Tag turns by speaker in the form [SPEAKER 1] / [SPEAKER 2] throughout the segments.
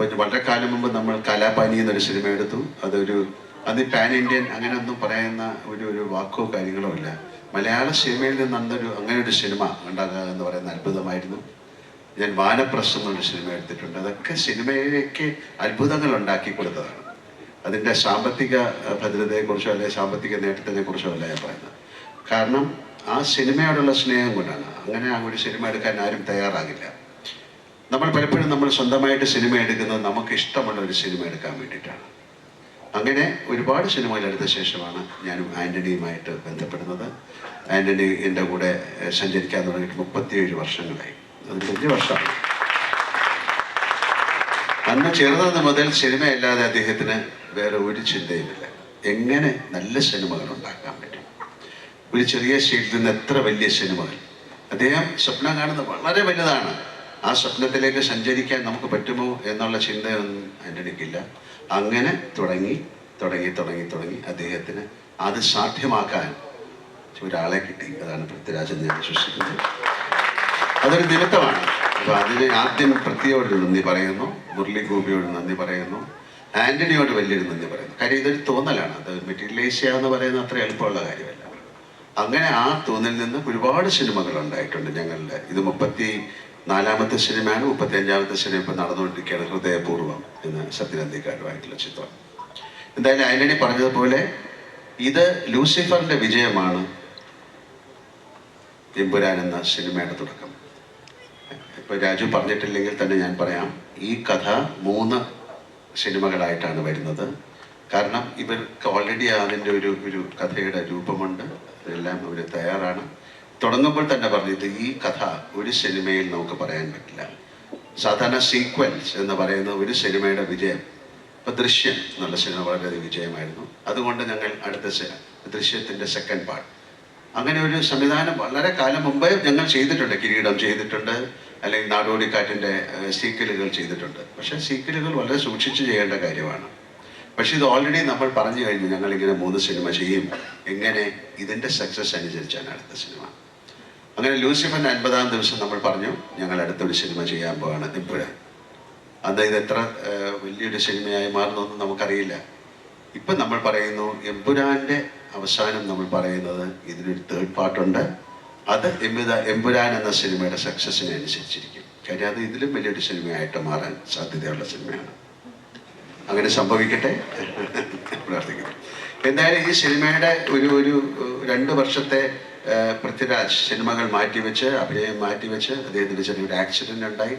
[SPEAKER 1] വളരെ കാലം മുമ്പ് നമ്മൾ കലാപാനി എന്നൊരു സിനിമ എടുത്തു. അതൊരു അത് പാൻ ഇന്ത്യൻ അങ്ങനെ ഒന്നും പറയുന്ന ഒരു ഒരു വാക്കോ കാര്യങ്ങളോ ഇല്ല. മലയാള സിനിമയിൽ നിന്ന് അന്നൊരു അങ്ങനെ ഒരു സിനിമ ഉണ്ടാകുക എന്ന് പറയുന്ന അത്ഭുതമായിരുന്നു. ഞാൻ വാനപ്രസം എന്നൊരു സിനിമ എടുത്തിട്ടുണ്ട്. അതൊക്കെ സിനിമയിലേക്ക് അത്ഭുതങ്ങൾ ഉണ്ടാക്കി കൊടുത്തതാണ്. അതിന്റെ സാമ്പത്തിക ഭദ്രതയെക്കുറിച്ചോ അല്ലെങ്കിൽ സാമ്പത്തിക നേട്ടത്തിനെ കുറിച്ചോ അല്ല ഞാൻ പറയുന്നത്. കാരണം ആ സിനിമയോടുള്ള സ്നേഹം കൊണ്ടാണ്. അങ്ങനെ ആ ഒരു സിനിമ എടുക്കാൻ ആരും തയ്യാറാകില്ല. നമ്മൾ പലപ്പോഴും നമ്മൾ സ്വന്തമായിട്ട് സിനിമ എടുക്കുന്നത് നമുക്ക് ഇഷ്ടമുള്ള ഒരു സിനിമ എടുക്കാൻ വേണ്ടിയിട്ടാണ്. അങ്ങനെ ഒരുപാട് സിനിമകൾ എടുത്ത ശേഷമാണ് ഞാനും ആന്റണിയുമായിട്ട് ബന്ധപ്പെടുന്നത്. ആന്റണി എന്റെ കൂടെ സഞ്ചരിക്കാൻ തുടങ്ങിയിട്ട് മുപ്പത്തിയേഴ് വർഷങ്ങളായി. അത് വലിയ വർഷമാണ്. അന്ന് ചെറുതെന്ന് മുതൽ സിനിമയല്ലാതെ അദ്ദേഹത്തിന് വേറെ ഒരു ചിന്തയുമില്ല. എങ്ങനെ നല്ല സിനിമകൾ ഉണ്ടാക്കാൻ പറ്റും? ഒരു ചെറിയ സ്റ്റേറ്റിൽ നിന്ന് എത്ര വലിയ സിനിമകൾ? അദ്ദേഹം സ്വപ്നം കാണുന്നത് വളരെ വലുതാണ്. ആ സ്വപ്നത്തിലേക്ക് സഞ്ചരിക്കാൻ നമുക്ക് പറ്റുമോ എന്നുള്ള ചിന്തയൊന്നും ആന്റണിക്കില്ല അങ്ങനെ തുടങ്ങി തുടങ്ങി തുടങ്ങി തുടങ്ങി അദ്ദേഹത്തിന് അത് സാധ്യമാക്കാൻ ഒരാളെ കിട്ടി. അതാണ് പൃഥ്വിരാജൻ ഞാൻ വിശ്വസിക്കുന്നത്. അതൊരു നിമിത്തമാണ്. അപ്പൊ അതിന് ആദ്യം പൃഥ്വിയോട് നന്ദി പറയുന്നു. മുരളി ഗോപിയോട് നന്ദി പറയുന്നു. ആന്റണിയോട് വലിയൊരു നന്ദി പറയുന്നു. കാര്യം ഇതൊരു തോന്നലാണ്. അത് മെറ്റീരിയലൈസ് എന്ന് പറയുന്നത് അത്ര എളുപ്പമുള്ള കാര്യമല്ല. അങ്ങനെ ആ തോന്നലിൽ നിന്ന് ഒരുപാട് സിനിമകൾ ഉണ്ടായിട്ടുണ്ട് ഞങ്ങളുടെ. ഇത് മുപ്പത്തി നാലാമത്തെ സിനിമയാണ് മുപ്പത്തി അഞ്ചാമത്തെ സിനിമ ഇപ്പം നടന്നുകൊണ്ടിരിക്കുകയാണ് ഹൃദയപൂർവം എന്ന സത്യനന്ദിക്കാരുമായിട്ടുള്ള ചിത്രം. എന്തായാലും ആന്റണി പറഞ്ഞതുപോലെ ഇത് ലൂസിഫറിന്റെ വിജയമാണ് എമ്പുരാൻ എന്ന സിനിമയുടെ തുടക്കം. ഇപ്പൊ രാജു പറഞ്ഞിട്ടില്ലെങ്കിൽ തന്നെ ഞാൻ പറയാം ഈ കഥ മൂന്ന് സിനിമകളായിട്ടാണ് വരുന്നത്. കാരണം ഇവർക്ക് ഓൾറെഡി അതിന്റെ ഒരു ഒരു കഥയുടെ രൂപമുണ്ട്. അതെല്ലാം അവർ തയ്യാറാണ്. തുടങ്ങുമ്പോൾ തന്നെ പറഞ്ഞത് ഈ കഥ ഒരു സിനിമയിൽ നമുക്ക് പറയാൻ പറ്റില്ല. സാധാരണ സീക്വൻസ് എന്ന് പറയുന്ന ഒരു സിനിമയുടെ വിജയം ഇപ്പൊ ദൃശ്യം എന്നുള്ള സിനിമ വളരെയധികം വിജയമായിരുന്നു. അതുകൊണ്ട് ഞങ്ങൾ അടുത്ത ദൃശ്യത്തിന്റെ സെക്കൻഡ് പാർട്ട് അങ്ങനെ ഒരു സംവിധാനം വളരെ കാലം മുമ്പേ ഞങ്ങൾ ചെയ്തിട്ടുണ്ട്. കിരീടം ചെയ്തിട്ടുണ്ട്. അല്ലെങ്കിൽ നാടോടിക്കാറ്റിന്റെ സീക്വലുകൾ ചെയ്തിട്ടുണ്ട്. പക്ഷെ സീക്വലുകൾ വളരെ സൂക്ഷിച്ചു ചെയ്യേണ്ട കാര്യമാണ്. പക്ഷെ ഇത് ഓൾറെഡി നമ്മൾ പറഞ്ഞു കഴിഞ്ഞു. ഞങ്ങൾ ഇങ്ങനെ മൂന്ന് സിനിമ ചെയ്യും. എങ്ങനെ ഇതിന്റെ സക്സസ് അനുസരിച്ചാണ് അടുത്ത സിനിമ. അങ്ങനെ ലൂസിഫറിന്റെ അൻപതാം ദിവസം നമ്മൾ പറഞ്ഞു ഞങ്ങൾ അടുത്തൊരു സിനിമ ചെയ്യാൻ പോവാണ് ഇപ്പോഴേ അന്ന് ഇത് എത്ര വലിയൊരു സിനിമയായി മാറുന്നൊന്നും നമുക്കറിയില്ല. ഇപ്പം നമ്മൾ പറയുന്നു എമ്പുരാന്റെ അവസാനം നമ്മൾ പറയുന്നത് ഇതിനൊരു തേർഡ് പാർട്ടുണ്ട് അത് എമ്പുരാ എമ്പുരാൻ എന്ന സിനിമയുടെ സക്സസിനെ അനുസരിച്ചിരിക്കും. കാര്യം അത് ഇതിലും വലിയൊരു സിനിമയായിട്ട് മാറാൻ സാധ്യതയുള്ള സിനിമയാണ്. അങ്ങനെ സംഭവിക്കട്ടെ? പ്രാർത്ഥിക്കുന്നു. എന്തായാലും ഈ സിനിമയുടെ ഒരു ഒരു രണ്ട് വർഷത്തെ പൃഥ്വിരാജ് സിനിമകൾ മാറ്റിവെച്ച് അഭിനയം മാറ്റിവെച്ച് അദ്ദേഹത്തിന്റെ ചെറിയൊരു ആക്സിഡന്റ് ഉണ്ടായി.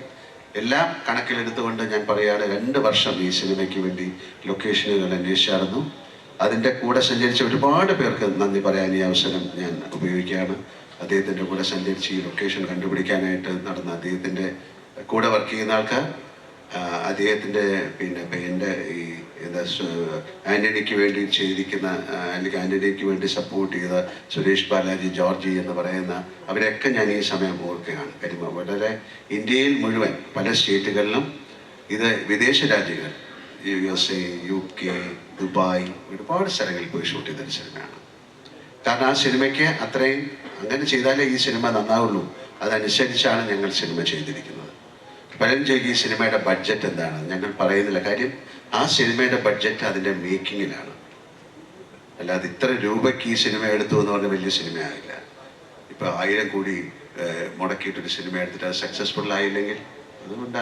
[SPEAKER 1] എല്ലാം കണക്കിലെടുത്തുകൊണ്ട് ഞാൻ പറയുകയാണ് രണ്ട് വർഷം ഈ സിനിമയ്ക്ക് വേണ്ടി ലൊക്കേഷനുകൾ അന്വേഷിച്ചായിരുന്നു. അതിന്റെ കൂടെ സഞ്ചരിച്ച ഒരുപാട് പേർക്ക് നന്ദി പറയാൻ ഈ അവസരം ഞാൻ ഉപയോഗിക്കുകയാണ്. അദ്ദേഹത്തിന്റെ കൂടെ സഞ്ചരിച്ച് ഈ ലൊക്കേഷൻ കണ്ടുപിടിക്കാനായിട്ട് നടന്ന അദ്ദേഹത്തിന്റെ കൂടെ വർക്ക് ചെയ്യുന്ന ആൾക്കാർ അദ്ദേഹത്തിന്റെ പിന്നെ എന്റെ ഈ എന്താ ആന്റണിക്ക് വേണ്ടി ചെയ്തിരിക്കുന്ന അല്ലെങ്കിൽ ആന്റണിക്ക് വേണ്ടി സപ്പോർട്ട് ചെയ്ത സുരേഷ് ബാലാജി ജോർജി എന്ന് പറയുന്ന അവരെയൊക്കെ ഞാൻ ഈ സമയം ഓർക്കുകയാണ്. കാര്യം വളരെ ഇന്ത്യയിൽ മുഴുവൻ പല സ്റ്റേറ്റുകളിലും ഇത് വിദേശ രാജ്യങ്ങൾ U S A U K Dubai ഒരുപാട് സ്ഥലങ്ങളിൽ പോയി ഷൂട്ട് ചെയ്തൊരു സിനിമയാണ്. കാരണം ആ സിനിമയ്ക്ക് അത്രയും അങ്ങനെ ചെയ്താലേ ഈ സിനിമ നന്നാവുള്ളൂ. അതനുസരിച്ചാണ് ഞങ്ങൾ സിനിമ ചെയ്തിരിക്കുന്നത്. ഈ സിനിമയുടെ ബഡ്ജറ്റ് എന്താണ്? ഞങ്ങൾ പറയുന്നില്ല. കാര്യം ആ സിനിമയുടെ ബഡ്ജറ്റ് അതിന്റെ മേക്കിങ്ങിലാണ്. അല്ലാതെ ഇത്ര രൂപയ്ക്ക് ഈ സിനിമ എടുത്തു എന്ന് പറഞ്ഞ വലിയ സിനിമയാകില്ല ഇപ്പൊ ആയിരം കോടി മുടക്കിയിട്ടൊരു സിനിമ എടുത്തിട്ട് അത് സക്സസ്ഫുൾ ആയില്ലെങ്കിൽ അതുകൊണ്ട്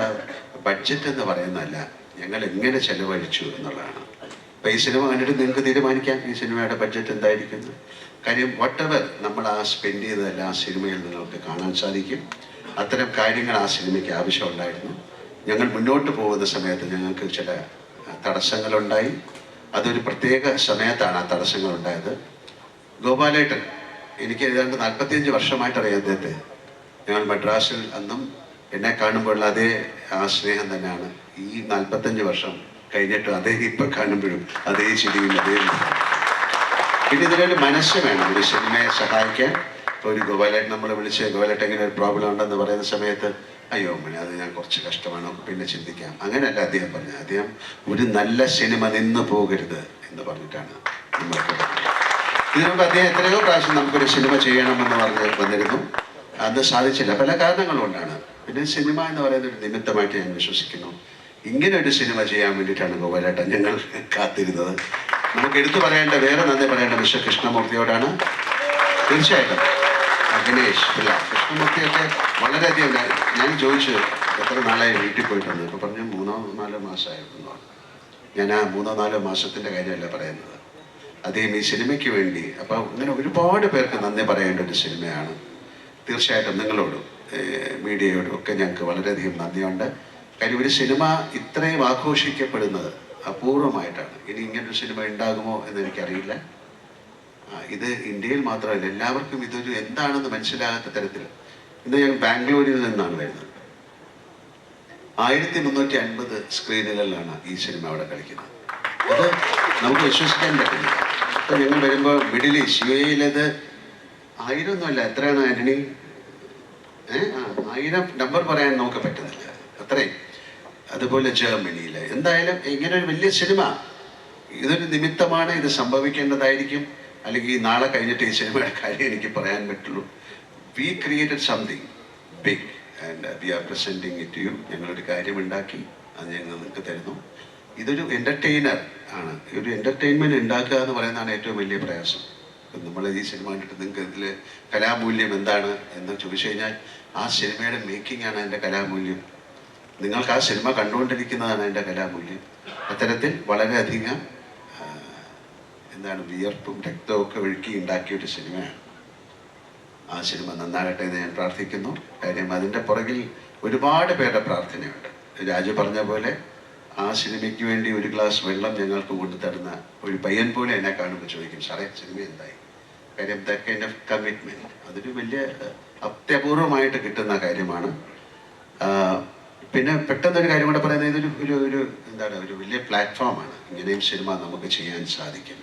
[SPEAKER 1] ബഡ്ജറ്റ് എന്ന് പറയുന്നതല്ല. ഞങ്ങൾ എങ്ങനെ ചെലവഴിച്ചു എന്നുള്ളതാണ്. അപ്പൊ ഈ സിനിമ കണ്ടിട്ട് നിങ്ങൾക്ക് തീരുമാനിക്കാം. ഈ സിനിമയുടെ ബഡ്ജറ്റ് എന്തായിരിക്കും കാര്യം വട്ടെവർ നമ്മൾ ആ സ്പെൻഡ് ചെയ്തതെല്ലാം ആ സിനിമയിൽ നിങ്ങൾക്ക് കാണാൻ സാധിക്കും. അത്തരം കാര്യങ്ങൾ ആ സിനിമയ്ക്ക് ആവശ്യമുണ്ടായിരുന്നു. ഞങ്ങൾ മുന്നോട്ട് പോകുന്ന സമയത്ത് ഞങ്ങൾക്ക് ചില തടസ്സങ്ങളുണ്ടായി. അതൊരു പ്രത്യേക സമയത്താണ് ആ തടസ്സങ്ങൾ ഉണ്ടായത് ഗോപാലേട്ടൻ എനിക്ക് ഏതാണ്ട് നാൽപ്പത്തിയഞ്ച് വർഷമായിട്ട് അറിയാം അദ്ദേഹത്തെ. ഞങ്ങൾ മദ്രാസിൽ അന്നും എന്നെ കാണുമ്പോഴുള്ള അതേ ആ സ്നേഹം തന്നെയാണ്. ഈ നാൽപ്പത്തഞ്ച് വർഷം കഴിഞ്ഞിട്ടും അതേ ഇപ്പൊ കാണുമ്പോഴും അതേ ചിരിയും അതേ. പിന്നെ ഇതിനൊരു മനസ്സ് വേണം ഒരു സിനിമയെ സഹായിക്കാൻ. ഇപ്പോൾ ഒരു ഗോപാലേട്ടൻ നമ്മളെ വിളിച്ച് ഗോപാലേട്ടൻ എങ്ങനെ ഒരു പ്രോബ്ലം ഉണ്ടെന്ന് പറയുന്ന സമയത്ത് അയ്യോ മണി അത് ഞാൻ കുറച്ച് കഷ്ടമാണ് പിന്നെ ചിന്തിക്കാം. അങ്ങനെയല്ല അദ്ദേഹം പറഞ്ഞത്. അദ്ദേഹം ഒരു നല്ല സിനിമ നിന്ന് പോകരുത് എന്ന് പറഞ്ഞിട്ടാണ് നമ്മൾക്ക് ഇതിനുമുമ്പ് അദ്ദേഹം എത്രയോ പ്രാവശ്യം നമുക്കൊരു സിനിമ ചെയ്യണമെന്ന് പറഞ്ഞ് വന്നിരുന്നു. അത് സാധിച്ചില്ല. പല കാരണങ്ങൾ കൊണ്ടാണ്. പിന്നെ സിനിമ എന്ന് പറയുന്ന ഒരു നിമിത്തമായിട്ട് ഞാൻ വിശ്വസിക്കുന്നു. ഇങ്ങനെ ഒരു സിനിമ ചെയ്യാൻ വേണ്ടിയിട്ടാണ് ഗോപാലേട്ടൻ ഞങ്ങൾ കാത്തിരുന്നത്. നമുക്ക് എടുത്തു പറയേണ്ട വേറെ നന്ദി പറയേണ്ട മിസ്റ്റർ കൃഷ്ണമൂർത്തിയോടാണ്. തീർച്ചയായിട്ടും. ഗണേഷ് പിള്ള കൃഷ്ണമൂർത്തിയൊക്കെ വളരെയധികം ഞാൻ- ചോദിച്ചു എത്ര നാളായി വീട്ടിൽ പോയിട്ടുണ്ട്. ഇപ്പോൾ പറഞ്ഞു മൂന്നോ നാലോ മാസമായിരുന്നു ഞാൻ ആ മൂന്നോ നാലോ മാസത്തിന്റെ കാര്യമല്ല പറയുന്നത്. അദ്ദേഹം ഈ സിനിമയ്ക്ക് വേണ്ടി അപ്പോൾ ഇങ്ങനെ ഒരുപാട് പേർക്ക് നന്ദി പറയേണ്ട ഒരു സിനിമയാണ്. തീർച്ചയായിട്ടും നിങ്ങളോടും മീഡിയയോടും ഒക്കെ ഞങ്ങൾക്ക് വളരെയധികം നന്ദിയുണ്ട്. കാര്യം ഒരു സിനിമ ഇത്രയും ആഘോഷിക്കപ്പെടുന്നത് അപൂർവമായിട്ടാണ്. ഇനി ഇങ്ങനൊരു സിനിമ ഉണ്ടാകുമോ എന്ന് എനിക്കറിയില്ല. ഇത് ഇന്ത്യയിൽ മാത്രമല്ല എല്ലാവർക്കും ഇതൊരു എന്താണെന്ന് മനസ്സിലാകാത്ത തരത്തിൽ. ഇന്ന് ഞാൻ ബാംഗ്ലൂരിൽ നിന്നാണ് വരുന്നത്. ആയിരത്തി മുന്നൂറ്റി അൻപത് സ്ക്രീനുകളിലാണ് ഈ സിനിമ അവിടെ കളിക്കുന്നത്. അത് നമുക്ക് വിശ്വസിക്കാൻ പറ്റില്ല. ഇപ്പൊ ഞങ്ങൾ വരുമ്പോൾ മിഡിൽ ഈസ്റ്റ് യു എയിലത് ആയിരം ഒന്നുമല്ല എത്രയാണ് ആന്റണി? ആയിരം നമ്പർ പറയാൻ നമുക്ക് പറ്റുന്നില്ല. അത്രയും അതുപോലെ ജർമ്മനിയിൽ എന്തായാലും ഇങ്ങനെ ഒരു വലിയ സിനിമ ഇതൊരു നിമിത്തമാണ് ഇത് സംഭവിക്കേണ്ടതായിരിക്കും. അല്ലെങ്കിൽ നാളെ കഴിഞ്ഞിട്ട് ഈ സിനിമയുടെ കാര്യം എനിക്ക് പറയാൻ പറ്റുള്ളൂ. We created something big and we are presenting it you ഞങ്ങളൊരു കാര്യം ഉണ്ടാക്കി അത് ഞങ്ങൾ നിങ്ങൾക്ക് തരുന്നു. ഇതൊരു എന്റർടൈനർ ആണ്. ഒരു എന്റർടൈൻമെന്റ് ഉണ്ടാക്കുക എന്ന് പറയുന്നതാണ് ഏറ്റവും വലിയ പ്രയാസം. നമ്മൾ ഈ സിനിമ കണ്ടിട്ട് നിങ്ങൾക്ക് ഇതിൽ കലാമൂല്യം എന്താണ് എന്ന് ചോദിച്ചു കഴിഞ്ഞാൽ ആ സിനിമയുടെ മേക്കിംഗ് ആണ് എന്റെ കലാമൂല്യം. നിങ്ങൾക്ക് ആ സിനിമ കണ്ടുകൊണ്ടിരിക്കുന്നതാണ് എന്റെ കലാമൂല്യം. അത്തരത്തിൽ വളരെയധികം എന്താണ് വിയർപ്പും രക്തവും ഒക്കെ ഒഴുക്കി ഉണ്ടാക്കിയ ഒരു സിനിമയാണ്. ആ സിനിമ നന്നാകട്ടെ എന്ന് ഞാൻ പ്രാർത്ഥിക്കുന്നു. കാര്യം അതിന്റെ പുറകിൽ ഒരുപാട് പേരുടെ പ്രാർത്ഥനയുണ്ട്. രാജു പറഞ്ഞ പോലെ ആ സിനിമയ്ക്ക് വേണ്ടി ഒരു ഗ്ലാസ് വെള്ളം ഞങ്ങൾക്ക് കൊണ്ടുതരുന്ന ഒരു പയ്യൻ പോലെ എന്നെ കാണുമ്പോൾ ചോദിക്കും സാറേ സിനിമ എന്തായി? കാര്യം ദ ഓഫ് കമ്മിറ്റ്മെന്റ് അതൊരു വലിയ അത്യപൂർവമായിട്ട് കിട്ടുന്ന കാര്യമാണ്. പിന്നെ പെട്ടെന്നൊരു കാര്യം കൂടെ പറയുന്നത് ഇതൊരു ഒരു ഒരു എന്താണ് ഒരു വലിയ പ്ലാറ്റ്ഫോമാണ് ഇങ്ങനെയും സിനിമ നമുക്ക് ചെയ്യാൻ സാധിക്കും.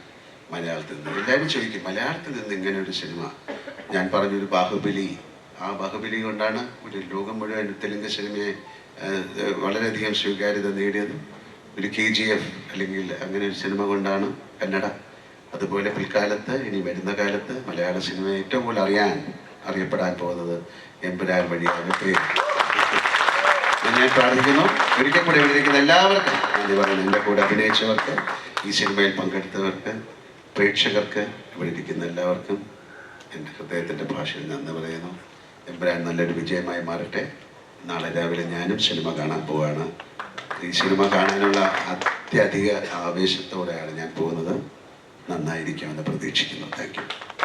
[SPEAKER 1] മലയാളത്തിൽ നിന്ന്. എല്ലാവരും ചോദിക്കും മലയാളത്തിൽ നിന്ന് ഇങ്ങനെ ഒരു സിനിമ. ഞാൻ പറഞ്ഞൊരു ബാഹുബലി. ആ ബാഹുബലി കൊണ്ടാണ് ഒരു ലോകം മുഴുവൻ തെലുങ്ക് സിനിമയെ വളരെയധികം സ്വീകാര്യത നേടിയത് ഒരു കെ ജി എഫ് അല്ലെങ്കിൽ അങ്ങനെ ഒരു സിനിമ കൊണ്ടാണ് കന്നഡ. അതുപോലെ പിൽക്കാലത്ത് ഇനി വരുന്ന കാലത്ത് മലയാള സിനിമയെ ഏറ്റവും കൂടുതൽ അറിയാൻ അറിയപ്പെടാൻ പോകുന്നത് എമ്പുരാൻ വഴിയാണ്. ഞാൻ പ്രാർത്ഥിക്കുന്നു. ഒരിക്കൽ കൂടെ എഴുതിയിരിക്കുന്ന എല്ലാവർക്കും നന്ദി പറയുന്നു. എന്റെ കൂടെ അഭിനയിച്ചവർക്ക് ഈ സിനിമയിൽ പങ്കെടുത്തവർക്ക് പ്രേക്ഷകർക്ക് ഇവിടെ ഇരിക്കുന്ന എല്ലാവർക്കും എന്റെ ഹൃദയത്തിന്റെ ഭാഷയിൽ നന്ദി പറയുന്നു. എബ്രാൻ നല്ലൊരു വിജയമായി മാറട്ടെ. നാളെ രാവിലെ ഞാനും സിനിമ കാണാൻ പോവുകയാണ് ഈ സിനിമ കാണാനുള്ള അത്യധിക ആവേശത്തോടെയാണ് ഞാൻ പോകുന്നത്. നന്നായിരിക്കുമെന്ന് പ്രതീക്ഷിക്കുന്നു. താങ്ക്